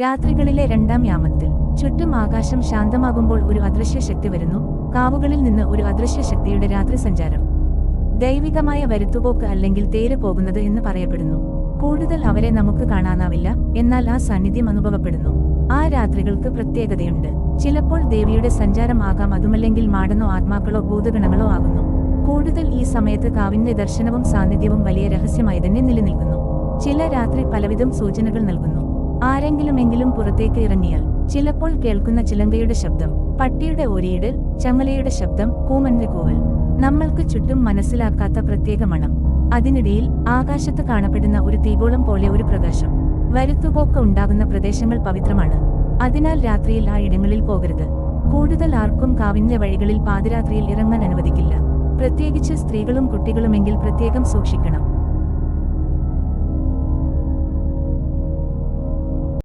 രാത്രികളിലെ രണ്ടാം യാമത്തിൽ ചുറ്റും ആകാശം ശാന്തമാകുമ്പോൾ ഒരു അദൃശ്യ ശക്തി വരുന്നു. കാവുകളിൽ നിന്ന് ഒരു അദൃശ്യ ശക്തിയുടെ രാത്രി സഞ്ചാരം. ദൈവികമായ വരുത്തുപോക്ക് അല്ലെങ്കിൽ തേര് പോകുന്നത് എന്ന് പറയപ്പെടുന്നു. കൂടുതൽ അവരെ നമുക്ക് കാണാനാവില്ല എന്നാൽ ആ സാന്നിധ്യം അനുഭവപ്പെടുന്നു. ആ രാത്രികൾക്ക് പ്രത്യേകതയുണ്ട്. ചിലപ്പോൾ ദേവിയുടെ സഞ്ചാരം ആകാം അതുമല്ലെങ്കിൽ മാടനോ ആത്മാക്കളോ ഭൂതഗണങ്ങളോ ആകുന്നു. കൂടുതൽ ഈ സമയത്ത് കാവിന്റെ ദർശനവും സാന്നിധ്യവും വലിയ രഹസ്യമായി തന്നെ നിലനിൽക്കുന്നു. ചില രാത്രി പലവിധം സൂചനകൾ നൽകുന്നു. ആരെങ്കിലുമെങ്കിലും പുറത്തേക്ക് ഇറങ്ങിയാൽ ചിലപ്പോൾ കേൾക്കുന്ന ചിലങ്കയുടെ ശബ്ദം പട്ടിയുടെ ഓരിയിടൽ ചങ്ങലയുടെ ശബ്ദം കൂമന്റെ കൂവൽ. നമ്മൾക്ക് ചുറ്റും മനസ്സിലാക്കാത്ത പ്രത്യേക മണം. അതിനിടയിൽ ആകാശത്ത് കാണപ്പെടുന്ന ഒരു തീഗോളം പോലെ ഒരു പ്രകാശം. വരുത്തുപോക്ക് ഉണ്ടാകുന്ന പ്രദേശങ്ങൾ പവിത്രമാണ്. അതിനാൽ രാത്രിയിൽ ആ ഇടങ്ങളിൽ പോകരുത്. കൂടുതൽ ആർക്കും കാവിന്റെ വഴികളിൽ പാതിരാത്രിയിൽ ഇറങ്ങാൻ അനുവദിക്കില്ല. പ്രത്യേകിച്ച് സ്ത്രീകളും കുട്ടികളുമെങ്കിൽ പ്രത്യേകം സൂക്ഷിക്കണം.